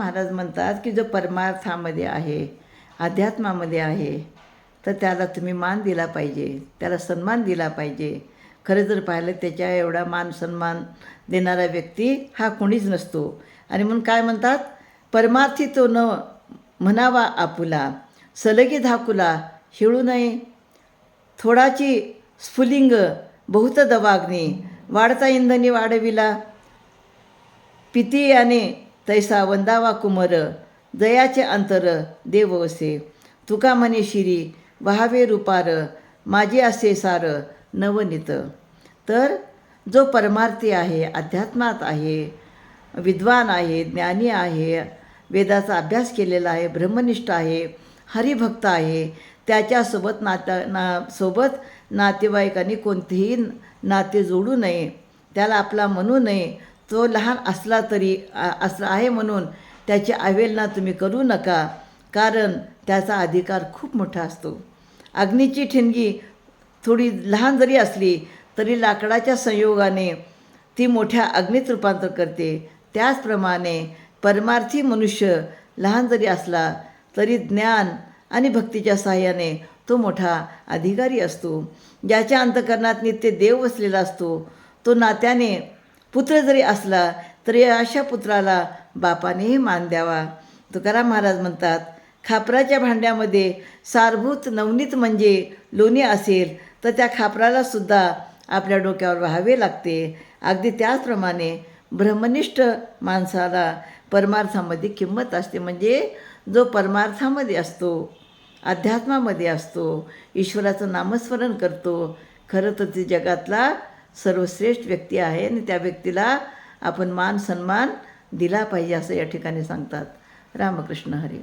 महाराज म्हणतात की जो परमार्थामध्ये आहे अध्यात्मामध्ये आहे तर त्याला तुम्ही मान दिला पाहिजे त्याला सन्मान दिला पाहिजे. खरं जर पाहिलं त्याच्या एवढा मान सन्मान देणारा व्यक्ती हा कोणीच नसतो. आणि म्हणून काय म्हणतात? परमार्थी तो न म्हणावा आपुला सलगी धाकुला हिळू नये. थोडाची स्फुलिंग बहुत दवाग्नी वाढता इंधनी वाढविला. पिती आणि तैसा वंदावा कुमर दयाचे अंतर देववसे तुका म्हणे शिरी वहावे रूपार माझे असे सार नवनीत. तर जो परमार्थी आहे अध्यात्मात आहे विद्वान आहे ज्ञानी आहे वेदाचा अभ्यास केलेला आहे ब्रह्मनिष्ठ आहे हरिभक्त आहे त्याच्यासोबत नाता ना सोबत नातेवाईकांनी कोणतेही नाते जोडू नये त्याला आपला म्हणू नये तो लहान असला तरी असला आहे म्हणून त्याची अवेलना तुम्ही करू नका कारण त्याचा अधिकार खूप मोठा असतो. अग्नीची ठिणगी थोडी लहान जरी असली तरी लाकडाच्या संयोगाने ती मोठ्या अग्नीत रूपांतर करते. त्याचप्रमाणे परमार्थी मनुष्य लहान जरी असला तरी ज्ञान आणि भक्तीच्या सहाय्याने तो मोठा अधिकारी असतो. ज्याच्या अंतकरणात नित्य देव वसलेला असतो तो नात्याने पुत्र जरी असला तरी अशा पुत्राला बापानेही मान द्यावा. तुकाराम महाराज म्हणतात खापराच्या भांड्यामध्ये सारभूत नवनीत म्हणजे लोणी असेल तर त्या खापराला सुद्धा आपल्या डोक्यावर व्हावे लागते. अगदी त्याचप्रमाणे ब्रह्मनिष्ठ माणसाला परमार्थामध्ये किंमत असते म्हणजे जो परमार्थामध्ये असतो अध्यात्मामध्ये असतो ईश्वराचं नामस्मरण करतो. खरं तर ती जगातला सर्वश्रेष्ठ व्यक्ती आहे आणि त्या व्यक्तीला आपण मान सन्मान दिला पाहिजे असं या ठिकाणी सांगतात. रामकृष्ण हरी.